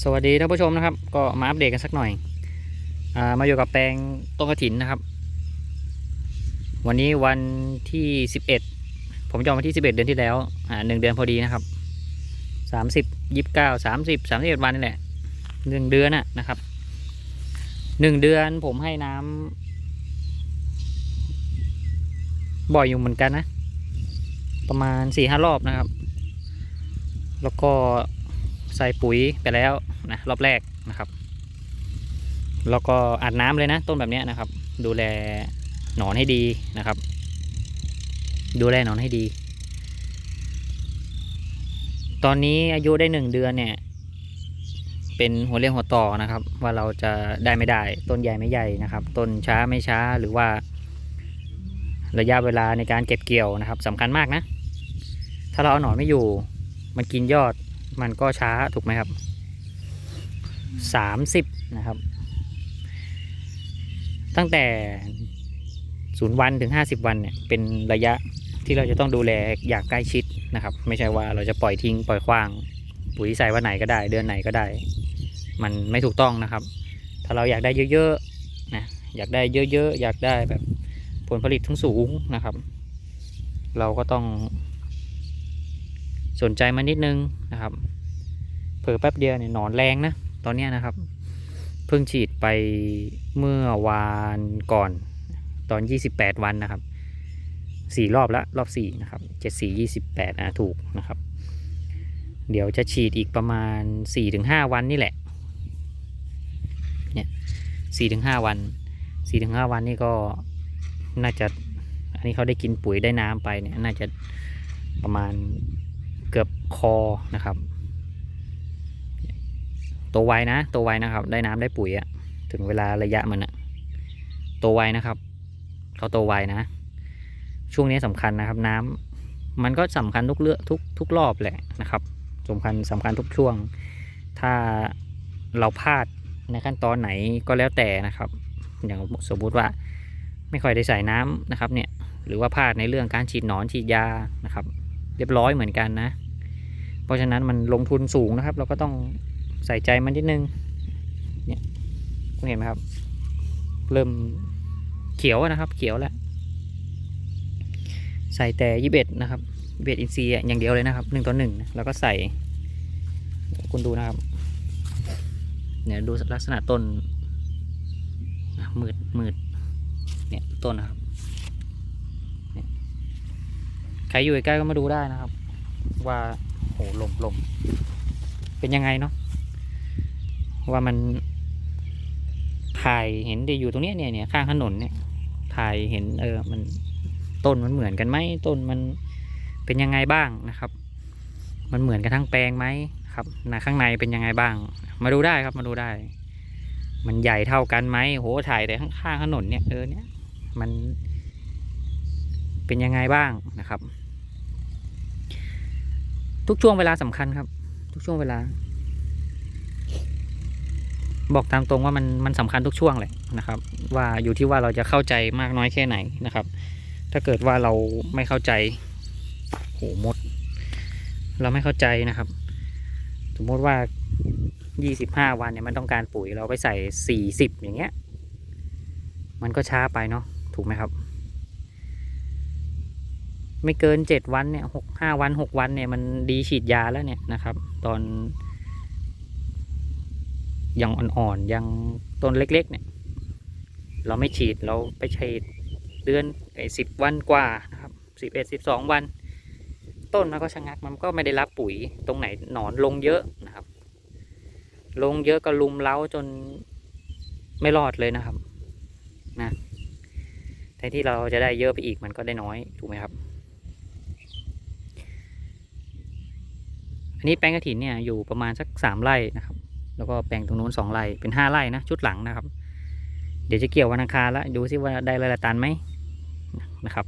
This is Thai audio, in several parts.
สวัสดีท่านผู้ชมนะครับ ก็มาอัปเดตกันสักหน่อยอามาอยู่กับแปลงต้นกระถินนะครับ วันนี้วันที่ 11 ผมจองวันที่ 11 เดือนที่แล้วอ่าหนึ่งเดือนพอดีนะครับ 30 29 30 31 วันนี่แหละหนึ่งเดือนน่ะนะครับหนึ่งเดือนผมให้น้ำบ่อยอยู่เหมือนกันนะ ประมาณ4-5หรอบนะครับ แล้วก็ ใส่ปุ๋ยไปแล้วนะรอบแรกนะครับ แล้วก็อาบน้ำเลยนะ ต้นแบบนี้นะครับ ดูแลหนอนให้ดีนะครับ ดูแลหนอนให้ดี ตอนนี้อายุได้หนึ่งเดือนเนี่ย เป็นหัวเรียวหัวต่อนะครับ ว่าเราจะได้ไม่ได้ต้นใหญ่ไม่ใหญ่นะครับ ต้นช้าไม่ช้าหรือว่า ระยะเวลาในการเก็บเกี่ยวนะครับสำคัญมากนะ ถ้าเราเอาหนอนไม่อยู่ มันกินยอด มันก็ช้าถูกไหมครับสามสิบนะครับ ตั้งแต่ศูนย์วันถึงห้าสิบวันเนี่ยเป็นระยะที่เราจะต้องดูแลอย่างใกล้ชิดนะครับ ไม่ใช่ว่าเราจะปล่อยทิ้งปล่อยขว้าง ปุ๋ยใส่วันไหนก็ได้ เดือนไหนก็ได้ มันไม่ถูกต้องนะครับ ถ้าเราอยากได้เยอะๆนะอยากได้เยอะๆอยากได้แบบผลผลิตทั้งสูงนะครับ เราก็ต้อง สนใจมันนิดนึงนะครับเผลอแป๊บเดียวเนี่ยหนอนแรงนะตอนนี้นะครับ เพิ่งฉีดไปเมื่อวานก่อนตอน 28 วันนะครับสี่รอบละรอบสี่นะครับเจ็ดสี่ยี่สิบแปดอ่าถูกนะครับ เดี๋ยวจะฉีดอีกประมาณ4-5วันนี่แหละเนี่ย4-5วัน4-5วันนี่ก็น่าจะ อันนี้เขาได้กินปุ๋ยได้น้ำไปเนี่ยน่าจะประมาณ เกือบคอนะครับโตวไวนะโตวไวนะครับ ได้น้ำได้ปุ๋ยอะถึงเวลาระยะมันอะโตวไวนะครับเขาโตวไวนะ ช่วงนี้สำคัญนะครับ น้ำมันก็สำคัญทุกเลือกทุกทุกรอบแหละนะครับสำคัญสำคัญทุกช่วง ถ้าเราพลาดในขั้นตอนไหนก็แล้วแต่นะครับ อย่างสมมุติว่าไม่ค่อยได้ใส่น้ำนะครับเนี่ยหรือว่าพลาดในเรื่องการฉีดหนอนฉีดยานะครับ เรียบร้อยเหมือนกันนะ ราะฉะนั้นมันลงทุนสูงนะครับ เราก็ต้องใส่ใจมันนิดนึงเนี่ยคุณเห็นไหมครับ เริ่มเขียวนะครับ เขียวแล้วใส่แต่ยี่สิบเอ็ดนะครับยี่สิบเอ็ดอินซีอย่างเดียวเลยนะครับหนึ่งต่อหนึ่งแล้วก็ใส่คุณดูนะครับเนี่ยดูลักษณะต้นมืดมืดเนี่ยต้นนะครับใครอยู่ใกล้ก็มาดูได้นะครับ ว่า โหลมลมเป็นยังไงเนาะว่ามันถ่ายเห็นได้อยู่ตรงนี้เนี่ยเนี่ยข้างถนนเนี่ย ถ่ายเห็นเออมันต้นมันเหมือนกันไหมต้นมันเป็นยังไงบ้างนะครับ มันเหมือนกันทั้งแปลงไหมครับนะข้างในเป็นยังไงบ้าง มาดูได้ครับมาดูได้ มันใหญ่เท่ากันไหมโหถ่ายแต่ข้างๆถนนเนี่ยเออเนี่ยมันเป็นยังไงบ้างนะครับ ทุกช่วงเวลาสำคัญครับ ทุกช่วงเวลา บอกตามตรงว่ามันมันสำคัญทุกช่วงแหละนะครับ ว่าอยู่ที่ว่าเราจะเข้าใจมากน้อยแค่ไหนนะครับ ถ้าเกิดว่าเราไม่เข้าใจโหมด เราไม่เข้าใจนะครับ สมมติว่า25วันเนี่ยมันต้องการปุ๋ยเราไปใส่40อย่างเงี้ย มันก็ช้าไปเนาะถูกไหมครับ ไม่เกินเจ็ดวันเนี่ยหกห้าวันหกวันเนี่ยมันดีฉีดยาแล้วเนี่ยนะครับ ตอน ยังอ่อนๆยังต้นเล็ก ๆ เนี่ย เราไม่ฉีดเราไปฉีดเดือนไอ้สิบวันกว่านะครับสิบเอ็ดสิบสองวัน ต้นมันก็ชะงักมันก็ไม่ได้รับปุ๋ยตรงไหนหนอนลงเยอะนะครับ ลงเยอะก็ลุมเล้าจนไม่รอดเลยนะครับนะแทนที่เราจะได้เยอะไปอีกมันก็ได้น้อยถูกไหมครับ อันนี้แปลงกระถินเนี่ยอยู่ประมาณสักสามไร่นะครับ แล้วก็แปลงตรงนู้นสองไร่เป็นห้าไร่นะชุดหลังนะครับ เดี๋ยวจะเกี่ยววันอังคารล้วดูซิว่าได้ไร่ละตันไหมนะครับ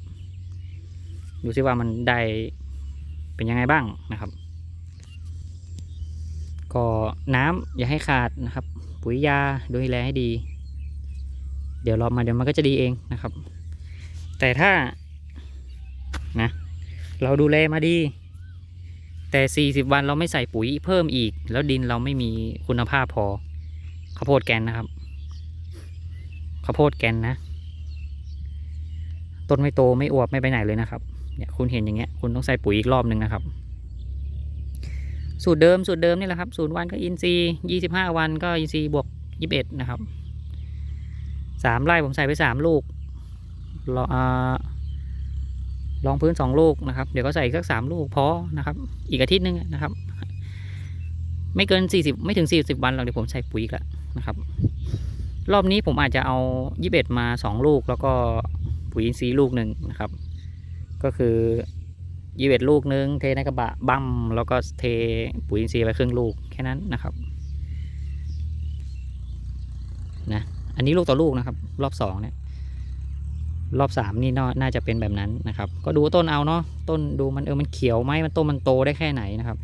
ดูซิว่ามันได้เป็นยังไงบ้างนะครับ ก็น้ำอย่าให้ขาดนะครับ ปุ๋ยยาดูแลให้ดี เดี๋ยวรอมาเดี๋ยวมันก็จะดีเองนะครับ แต่ถ้านะเราดูแลมาดี แต่ 40 วันเราไม่ใส่ปุ๋ยเพิ่มอีก แล้วดินเราไม่มีคุณภาพพอข้าวโพดแกนนะครับข้าวโพดแกนนะต้นไม่โตไม่อวบไม่ไปไหนเลยนะครับเนี่ยคุณเห็นอย่างเงี้ยคุณต้องใส่ปุ๋ยอีกรอบหนึ่งนะครับ สูตรเดิมสูตรเดิมนี่แหละครับศูนย์วันก็อินซียี่สิบห้าวันก็อินซีบวกยี่สิบเอ็ดนะครับสามไร่ผมใส่ไปสามลูกรออ่า ลองพื้นสองลูกนะครับ เดี๋ยวก็ใส่อีกสักสามลูกพอนะครับ อีกอาทิตย์หนึงนะครับ ไม่เกินสี่สิบไม่ถึงสี่สิบวันหรอกเดี๋ยวผมใส่ปุ๋ยอีกแล้วนะครับ รอบนี้ผมอาจจะเอายี่สิบเอ็ดมาสองลูก แล้วก็ปุ๋ยอินทรีย์ลูกหนึ่งนะครับ ก็คือยี่สิบเอ็ดลูกหนึ่งเทในกระบะบั้มแล้วก็เทปุ๋ยอินทรีย์ไปครึ่งลูกแค่นั้นนะครับนะอันนี้ลูกต่อลูกนะครับ รอบสองเนี่ย รอบสามนี่น่าจะเป็นแบบนั้นนะครับ ก็ดูต้นเอาเนาะต้นดูมันเออมันเขียวไหมมันต้นมันโตได้แค่ไหนนะครับ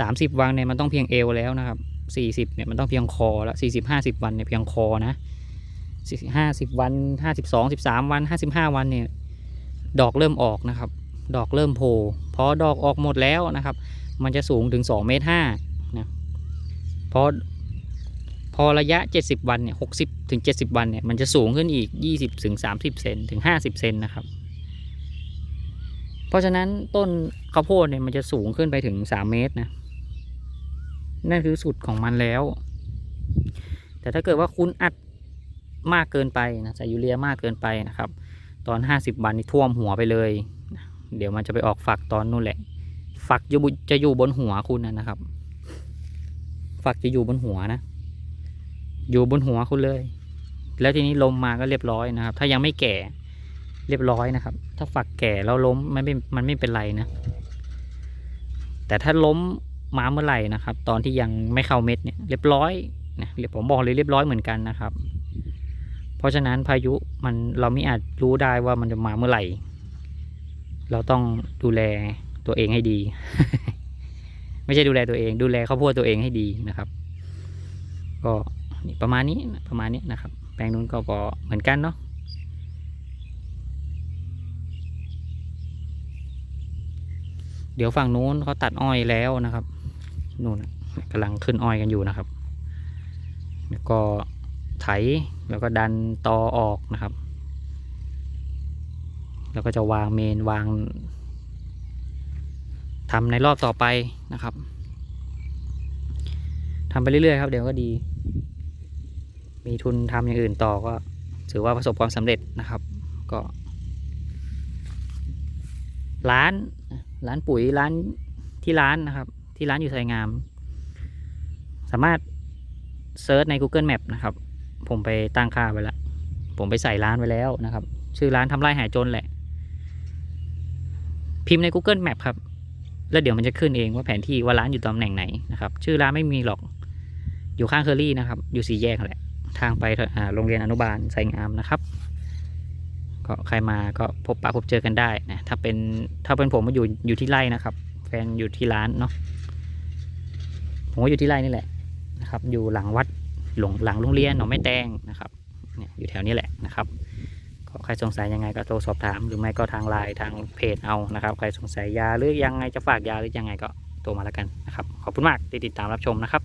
สามสิบวันเนี่ยมันต้องเพียงเอวแล้วนะครับสี่สิบเนี่ยมันต้องเพียงคอแล้วสี่สิบห้าสิบวันเนี่ยเพียงคอนะสี่ห้าสิบวันห้าสิบสองสิบสามวันห้าสิบห้าวันเนี่ยดอกเริ่มออกนะครับ ดอกเริ่มโผล่พอดอกออกหมดแล้วนะครับ มันจะสูงถึง2เมตรห้านะพอ อระยะ 70 วันเนี่ย60ถึง 70 วันเนี่ยมันจะสูงขึ้นอีก 20ถึง30 เซนถึง 50 เซนนะครับ เพราะฉะนั้นต้นข้าวโพดเนี่ยมันจะสูงขึ้นไปถึง 3 เมตรนะ นั่นคือสุดของมันแล้ว แต่ถ้าเกิดว่าคุณอัดมากเกินไปนะใส่ยูเรียมากเกินไปนะครับ ตอน 50 วันนี่ท่วมหัวไปเลย เดี๋ยวมันจะไปออกฝักตอนนู่นแหละ ฝักจะอยู่บนหัวคุณนะครับ ฝักจะอยู่บนหัวนะ อยู่บนหัวคุณเลย แล้วทีนี้ลมมาก็เรียบร้อยนะครับ ถ้ายังไม่แก่เรียบร้อยนะครับ ถ้าฝักแก่แล้วล้มมันไม่มันไม่เป็นไรนะ แต่ถ้าล้มมาเมื่อไหร่นะครับ ตอนที่ยังไม่เข้าเม็ดเนี่ยเรียบร้อยนะเรียบผมบอกเลยเรียบร้อยเหมือนกันนะครับ เพราะฉะนั้นพายุมันเราไม่อาจรู้ได้ว่ามันจะมาเมื่อไหร่ เราต้องดูแลตัวเองให้ดี ไม่ใช่ดูแลตัวเอง ดูแลข้าวโพดตัวเองให้ดีนะครับ ก็ นี่ประมาณนี้ประมาณนี้นะครับ แปลงนู้นก็ก็เหมือนกันเนาะเดี๋ยวฝั่งนู้นเขาตัดอ้อยแล้วนะครับนู่นกำลังขึ้นอ้อยกันอยู่นะครับ แล้วก็ไถแล้วก็ดันตอออกนะครับ แล้วก็จะวางเมนวางทำในรอบต่อไปนะครับทำไปเรื่อยๆครับ เดี๋ยวก็ดี มีทุนทำอย่างอื่นต่อก็ถือว่าประสบความสำเร็จนะครับก็ร้านร้านปุ๋ยร้านที่ร้านนะครับ ที่ร้านอยู่ไทยงาม สามารถเซิร์ชใน Google Map นะครับ ผมไปตั้งค่าไว้แล้วผมไปใส่ร้านไว้แล้วนะครับ ชื่อร้านทำไร่หายจนแหละ พิมพ์ใน Google Map ครับ แล้วเดี๋ยวมันจะขึ้นเองว่าแผนที่ว่าร้านอยู่ตำแหน่งไหนนะครับ ชื่อร้านไม่มีหรอกอยู่ข้างเคอรี่นะครับ อยู่สี่แยกแหละ ทางไปโรงเรียนอนุบาลไซงามนะครับก็ใครมาก็พบปะพบเจอกันได้นะถ้าเป็นถ้าเป็นผมมาอยู่อยู่ที่ไร่นะครับ แฟนอยู่ที่ร้านเนาะผมก็อยู่ที่ไร่นี่แหละนะครับ อยู่หลังวัดหลงหลังโรงเรียนหนองแม่แตงนะครับเนี่ยอยู่แถวนี้แหละนะครับก็ใครสงสัยยังไงก็โทรสอบถาม หรือไม่ก็ทางไลน์ทางเพจเอานะครับ ใครสงสัยยาหรือยังไงจะฝากยาหรือยังไงก็โทรมาแล้วกันนะครับขอบคุณมากที่ติดตามรับชมนะครับ